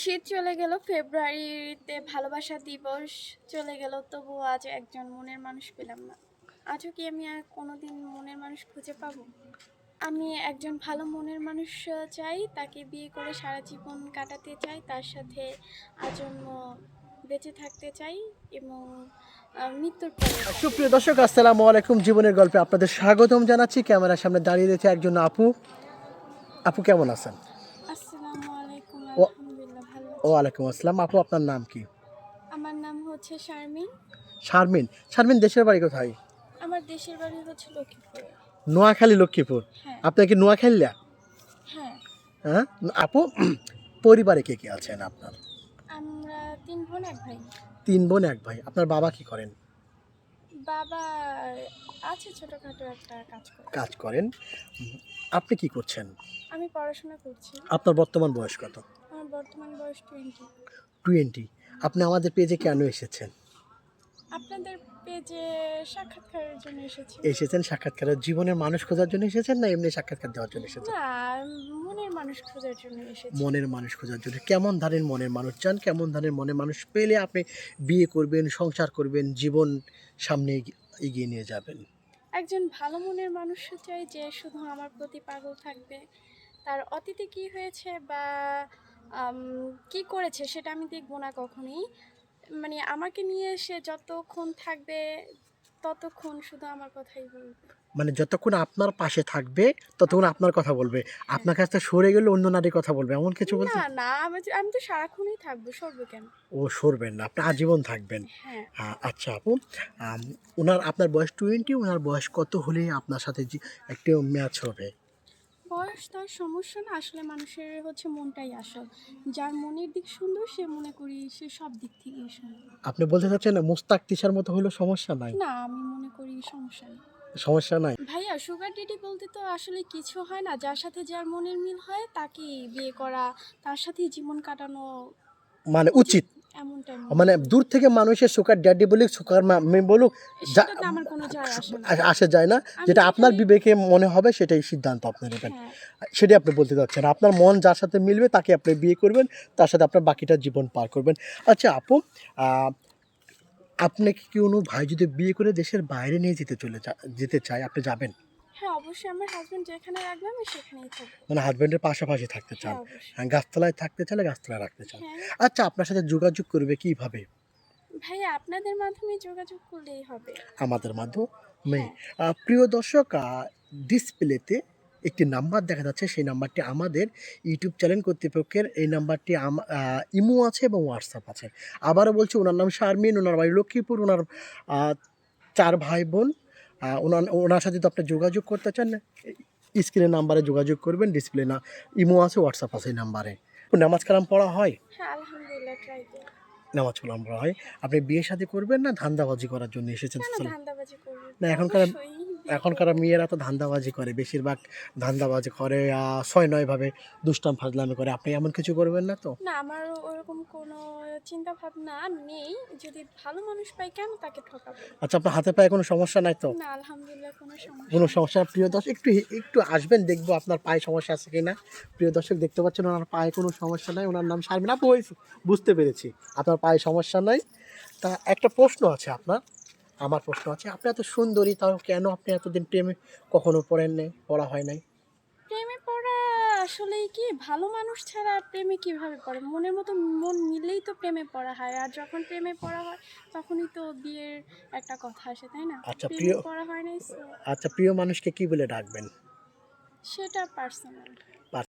শীত চলে গেল, ফেব্রুয়ারিতে ভালোবাসা দিবস চলে গেল, তবুও আজ একজন মনের মানুষ পেলাম না। আজও কি আমি আর কোনোদিন মনের মানুষ খুঁজে পাবো? আমি একজন ভালো মনের মানুষ চাই, তাকে বিয়ে করে সারা জীবন কাটাতে চাই, তার সাথে আজন্ম বেঁচে থাকতে চাই এবং মৃত্যুর পরে সুপ্রিয় দর্শক, আসসালামু আলাইকুম। জীবনের গল্পে আপনাদের স্বাগতম জানাচ্ছি। ক্যামেরার সামনে দাঁড়িয়ে রয়েছে একজন আপু। আপু, কেমন আছেন? আলহামদুলিল্লাহ ভালো ও আছি। আলাইকুম আসসালাম। আপু আপনার নাম কি? আমার নাম হচ্ছে শারমিন। শারমিন। শারমিন দেশের বাড়ি কোথায়? আমার দেশের বাড়ি হচ্ছে লক্ষ্মীপুর। নোয়াখালী লক্ষ্মীপুর? হ্যাঁ। আপনার কি নোয়াখালীয়া হ্যাঁ। হ্যাঁ? আপু পরিবারে কে কে আছেন আপনার? আমরা তিন বোন এক ভাই। তিন বোন এক ভাই। আপনার বাবা কি করেন? বাবা আছে ছোটখাটো একটা কাজ করে। কাজ করেন। আপনি কি করছেন? আমি পড়াশোনা করছি। আপনার বর্তমান বয়স কত? আমার বর্তমান বয়স টোয়েন্টি টোয়েন্টি আপনি আমাদের পেজে কেন এসেছেন? আপনাদের পেজে সাক্ষাৎকারের জন্য এসেছি। এসেছেন সাক্ষাৎকারের জীবনের মানুষ খোঁজার জন্য এসেছেন না এমনি সাক্ষাৎকার দেওয়ার জন্য এসেছেন? না মনের মানুষ খোঁজার জন্য এসেছি। মনের মানুষ খোঁজার জন্য। কেমন ধারের মনের মানুষ চান? কেমন ধারের মনের মানুষ পেলে আপনি বিয়ে করবেন সংসার করবেন জীবন সামনে এগিয়ে নিয়ে যাবেন? একজন ভালো মনের মানুষ চাই যে শুধু আমার প্রতি পাগল থাকবে। তার অতীতে কি হয়েছে বা কি করেছে সেটা আমি দেখব না কখনোই। মানে আমাকে নিয়ে সে যতক্ষণ থাকবে ততক্ষণ শুধু আমার কথাই বলবে। মানে যতক্ষণ আপনার পাশে থাকবে ততক্ষণ আপনার কথা বলবে। আপনার কাছ থেকে সরে গেলে অন্য নারীর কথা বলবে এমন কিছু বলছে না না আমি তো- আমি তো সারাক্ষণই থাকব সরবো কেন? ও সরবেন না আপনি আজীবন থাকবেন। হ্যাঁ। আচ্ছা আপু ওনার আপনার বয়স টোয়েন্টি ওনার বয়স কত হলে আপনার সাথে একটি ম্যাচ হবে? বয়স তার সমস্যা না আসলে মানুষের হচ্ছে মনটাই আসল। যার মনের দিক সুন্দর সে মনে করি সে সব দিক থেকেই সুন্দর। আপনি বলতে চাচ্ছেন না মুস্তাক তিসার মতো হলেও সমস্যা নাই? না আমি মনে করি সমস্যা নেই। সমস্যা নাই? ভাইয়া সুগার ডেডি বলতে তো আসলে কিছু হয় না যার সাথে যার মনের মিল হয় তাকে বিয়ে করা তার সাথেই জীবন কাটানো মানে উচিত। মনে দূর থেকে মানুষের সুকার ড্যাডি বলুক সুকার মামি বলুক আসে যায় না। যেটা আপনার বিবেকে মনে হবে সেটাই সিদ্ধান্ত আপনি নেবেন। হ্যাঁ। সেটাই আপনি বলতে চাচ্ছেন। আপনার মন যার সাথে মিলবে তাকে আপনি বিয়ে করবেন তার সাথে আপনার বাকিটা জীবন পার করবেন। আচ্ছা আপু আহ, আপনি কি কোনো ভাই যদি বিয়ে করে দেশের বাইরে নিয়ে যেতে চলে যেতে চায় আপনি যাবেন? হ্যাঁ অবশ্যই আমার হাজবেন্ড যেখানে রাখবে আমি সেখানেই থাকব। মানে হাজব্যান্ডের পাশাপাশি থাকতে চান। হ্যাঁ হ্যাঁ, গাছতলায় থাকতে চাইলে গাছতলায় রাখতে চান। হ্যাঁ। আচ্ছা আপনার সাথে যোগাযোগ করবে কীভাবে? ভাইয়া আপনাদের মাধ্যমে যোগাযোগ করলেই হবে। আমাদের মাধ্যমে। প্রিয় দর্শক ডিসপ্লেতে একটি নাম্বার দেখা যাচ্ছে। সেই নাম্বারটি আমাদের ইউটিউব চ্যানেল কর্তৃপক্ষের। এই নাম্বারটি ইমো আছে এবং হোয়াটসঅ্যাপ আছে। আবারও বলছি ওনার নাম শারমিন ওনার বাড়ি লক্ষ্মীপুর ওনার চার ভাই বোন। ওনার ওনার সাথে তো আপনি যোগাযোগ করতে চান স্ক্রিনে নাম্বারে যোগাযোগ করবেন ডিসপ্লে না ইমো আছে হোয়াটসঅ্যাপ আছে এই নাম্বারে। নামাজ কালাম পড়া হয়? হ্যাঁ আলহামদুলিল্লাহ ট্রাই করি। নামাজ কালাম পড়া হয়। আপনি বিয়ে শাদী করবেন না ধান্দাবাজি করার জন্য এসেছেন? না, এখনকার- এখনকার মেয়েরা তো ধান্দাবাজি করে বেশিরভাগ ধান্দাবাজি করে ছয় নয় ভাবে দুষ্টাম ফাজলামি করে। আপনি এমন কিছু করবেন না তো? না আমার ওরকম কোনো চিন্তা ভাবনা নেই। যদি ভালো মানুষ পাই কেন তাকে ঠকাবো? আচ্ছা আপনার হাতে পায়ে কোনো সমস্যা নাই তো? না আলহামদুলিল্লাহ কোনো সমস্যা কোনো সমস্যা? প্রিয় দর্শক একটু একটু আসবেন দেখব আপনার পায়ে সমস্যা আছে কিনা। প্রিয় দর্শক দেখতে পাচ্ছেন ওনার পায়ে কোনো সমস্যা নাই ওনার নাম শারমিন। আপু বুঝতে পেরেছি। আপনার পায়ে সমস্যা নাই। তা একটা প্রশ্ন আছে আপনার। আমার প্রশ্ন আছে আপনি এত সুন্দরী তাও কেন আপনি এতদিন প্রেমে কখনো পড়েন নাই পড়া হয় নাই? প্রেমে পড়া আসলে কি ভালো মানুষ ছাড়া প্রেমে কীভাবে পড়ে? মনের মতো মন মিলেই তো প্রেমে পড়া হয় আর যখন প্রেমে পড়া হয় তখনই তো বিয়ের একটা কথা আসে তাই না? আচ্ছা, প্রেমে প্রিয়- পড়া হয় নাই আচ্ছা প্রিয় মানুষকে কি বলে ডাকবেন? সেটা পার্সোনাল